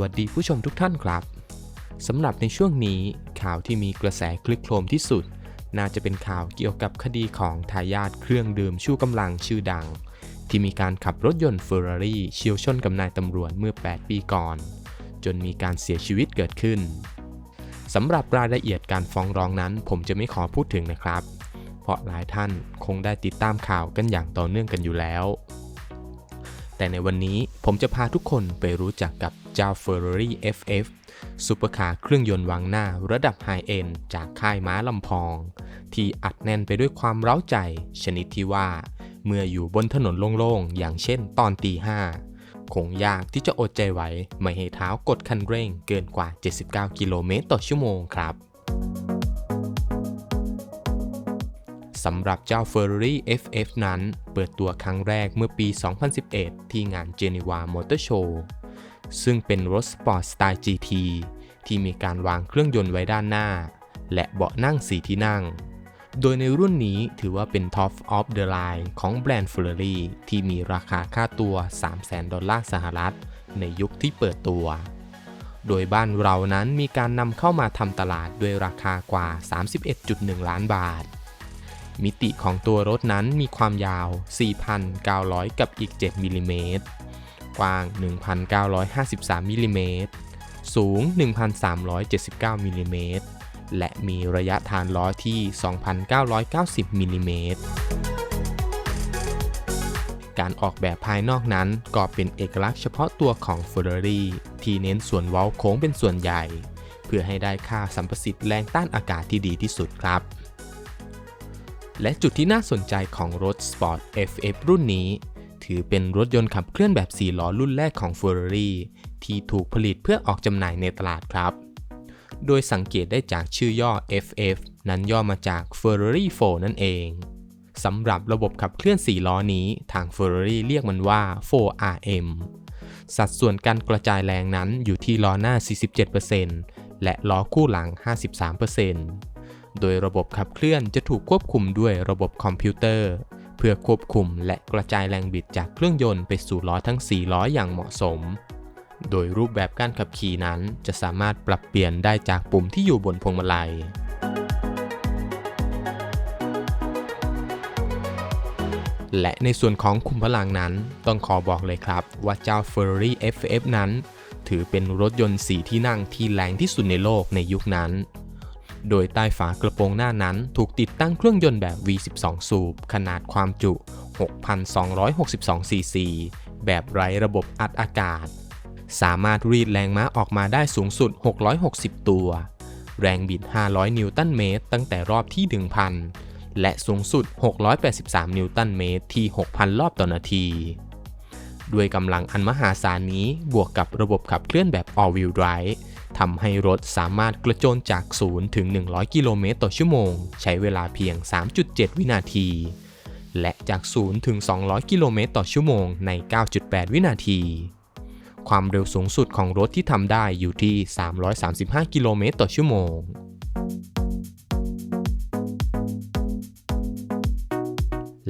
วัสดีผู้ชมทุกท่านครับสำหรับในช่วงนี้ข่าวที่มีกระแสคลึกโครมที่สุด น่าจะเป็นข่าวเกี่ยวกับคดีของทายาทเครื่องดื่มชูกำลังชื่อดัง ที่มีการขับรถยนต์เฟอร์รารี่เฉียวชนกับนายตำรวจเมื่อ 8 ปีก่อน จนมีการเสียชีวิตเกิดขึ้นสำหรับรายละเอียดการฟ้องร้องนั้นผมจะไม่ขอพูดถึงนะครับ เพราะหลายท่านคงได้ติดตามข่าวกันอย่างต่อเนื่องกันอยู่แล้ว แต่ในวันนี้ผมจะพาทุกคนไปรู้จักกับเจ้า Ferrari FF ซุปเปอร์คาร์เครื่องยนต์วางหน้าระดับไฮเอ็นจากค่ายม้าลำพอง ที่อัดแน่นไปด้วยความเร้าใจ ชนิดที่ว่า เมื่ออยู่บนถนนโล่งๆ อย่างเช่นตอนตีห้าคงยากที่จะอดใจไหว ไม่ให้เท้ากดคันเร่งเกินกว่า 79 กิโลเมตรต่อชั่วโมงครับ สำหรับเจ้า Ferrari FF นั้น เปิดตัวครั้งแรกเมื่อปี 2011 ที่งาน Geneva Motor Show ซึ่งเป็นรถสปอร์ตสไตล์ GT ที่มีการวางเครื่องยนต์ไว้ด้านหน้า และเบาะนั่งสีที่นั่ง โดยในรุ่นนี้ถือว่าเป็น Top of the Line ของแบรนด์ Ferrari ที่มีราคาค่าตัว 300,000 ดอลลาร์สหรัฐ ในยุคที่เปิดตัว โดยบ้านเรานั้นมีการนำเข้ามาทำตลาดด้วยราคากว่า 31.1 ล้านบาท มิติของตัวรถนั้นมีความยาว 4,900 กับอีก 7มิลลิเมตร กว้าง 1,953มิลลิเมตร สูง 1,379มิลลิเมตร และมีระยะฐานล้อที่ 2,990มิลลิเมตร การออกแบบภายนอกนั้นก็เป็นเอกลักษณ์เฉพาะตัวของ Ferrari ที่เน้นส่วนเว้าโค้งเป็นส่วนใหญ่ เพื่อให้ได้ค่าสัมประสิทธิ์แรงต้านอากาศที่ดีที่สุดครับ และจุดที่น่าสนใจของรถ Sport FF รุ่นนี้ ถือเป็นรถยนต์ขับเคลื่อนแบบ 4 ล้อรุ่นแรกของ Ferrari ที่ถูกผลิตเพื่อออกจำหน่ายในตลาดครับ โดยสังเกตได้จากชื่อย่อ FF นั้นย่อมาจาก Ferrari 4 นั่นเองสำหรับระบบขับเคลื่อน 4 ล้อนี้ ทาง Ferrari เรียกมันว่า 4RM สัดส่วนการกระจายแรงนั้นอยู่ที่ล้อหน้า 47%และล้อคู่หลัง 53% โดยระบบขับเคลื่อนจะถูกควบคุมด้วยระบบคอมพิวเตอร์ เพื่อควบคุมและกระจายแรงบิดจากเครื่องยนต์ไปสู่ล้อทั้ง 4 ล้ออย่างเหมาะสม โดยรูปแบบการขับขี่นั้นจะสามารถปรับเปลี่ยนได้จากปุ่มที่อยู่บนพวงมาลัยและในส่วนของคุมพลังนั้น ต้องขอบอกเลยครับว่าเจ้า Ferrari FF นั้น ถือเป็นรถยนต์สีที่นั่งที่แรงที่สุดในโลกในยุคนั้น โดยใต้ฝากระโปรงหน้านั้นถูกติดตั้งเครื่องยนต์แบบ V12 สูบ ขนาดความจุ 6,262 ซีซี แบบไร้ระบบอัดอากาศ สามารถรีดแรงม้าออกมาได้สูงสุด 660 ตัว แรงบิด 500 นิวตันเมตร ตั้งแต่รอบที่ 1,000 และสูงสุด 683 นิวตันเมตร ที่ 6,000 รอบต่อนาทีด้วยกำลังอันมหาศาลนี้บวกกับระบบขับเคลื่อนแบบ all wheel drive ทำให้รถสามารถกระโจนจาก 0 ถึง 100 กิโลเมตรต่อชั่วโมง ใช้เวลาเพียง 3.7 วินาที และจาก 0 ถึง 200 กิโลเมตรต่อชั่วโมงใน 9.8 วินาที ความเร็วสูงสุดของรถที่ทำได้อยู่ที่ 335 กิโลเมตรต่อชั่วโมง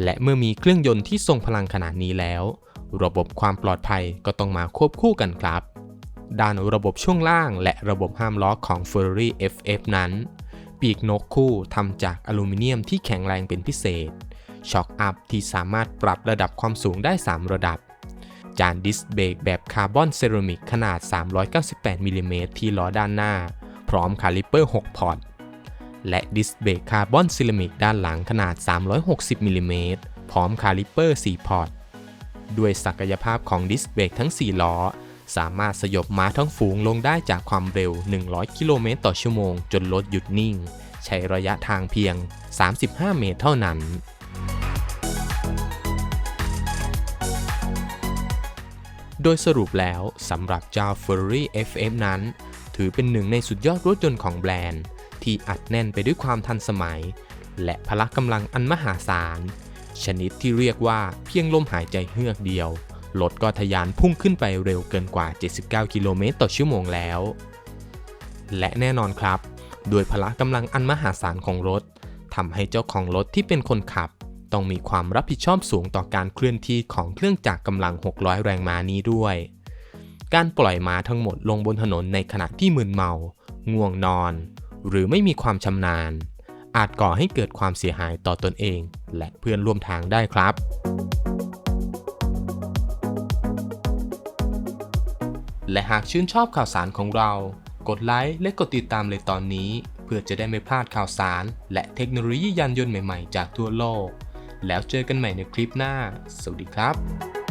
และเมื่อมีเครื่องยนต์ที่ทรงพลังขนาดนี้แล้ว ระบบความปลอดภัยก็ต้องมาควบคู่กันครับ ด้านระบบช่วงล่าง และระบบห้ามล้อของ Ferrari FF นั้น ปีกนกคู่ทำจากอลูมิเนียมที่แข็งแรงเป็นพิเศษ ช็อคอัพที่สามารถปรับระดับความสูงได้ 3 ระดับ จานดิสเบรกแบบคาร์บอนเซรามิกขนาด 398มิลิเมตรที่ล้อด้านหน้า พร้อมคาลิเปอร์ 6 พอร์ตและดิสเบรกคาร์บอนเซรามิกด้านหลังขนาด 360มิลิเมตรพร้อมคาลิเปอร์ 4 พอร์ตด้วยศักยภาพของดิสเบรกทั้ง 4 ล้อ สามารถสยบม้าทั้งฝูงลงได้จากความเร็ว 100 กิโลเมตรต่อชั่วโมงจนรถหยุดนิ่ง ใช้ระยะทางเพียง 35 เมตรเท่านั้น โดยสรุปแล้วสำหรับเจ้า Ferrari FF นั้น ถือเป็นหนึ่งในสุดยอดรถยนต์ของแบรนด์ ที่อัดแน่นไปด้วยความทันสมัย และพละกำลังอันมหาศาล ชนิดที่เรียกว่าเพียงลมหายใจเฮือกเดียว รถก็ทะยานพุ่งขึ้นไปเร็วเกินกว่า 79 กิโลเมตรต่อชั่วโมงแล้ว และแน่นอนครับโดยพละกำลังอันมหาศาลของรถทำให้เจ้าของรถที่เป็นคนขับ ต้องมีความรับผิดชอบสูงต่อการเคลื่อนที่ของเครื่องจักรกำลัง 600 แรงม้านี้ด้วย การปล่อยม้าทั้งหมดลงบนถนนในขณะที่มึนเมา ง่วงนอน หรือไม่มีความชำนาญ อาจก่อให้เกิดความเสียหายต่อตนเอง และเพื่อนร่วมทางได้ครับ และหากชื่นชอบข่าวสารของเรา กดไลค์และกดติดตามเลยตอนนี้ เพื่อจะได้ไม่พลาดข่าวสาร และเทคโนโลยียานยนต์ใหม่ๆ จากทั่วโลก แล้วเจอกันใหม่ในคลิปหน้า สวัสดีครับ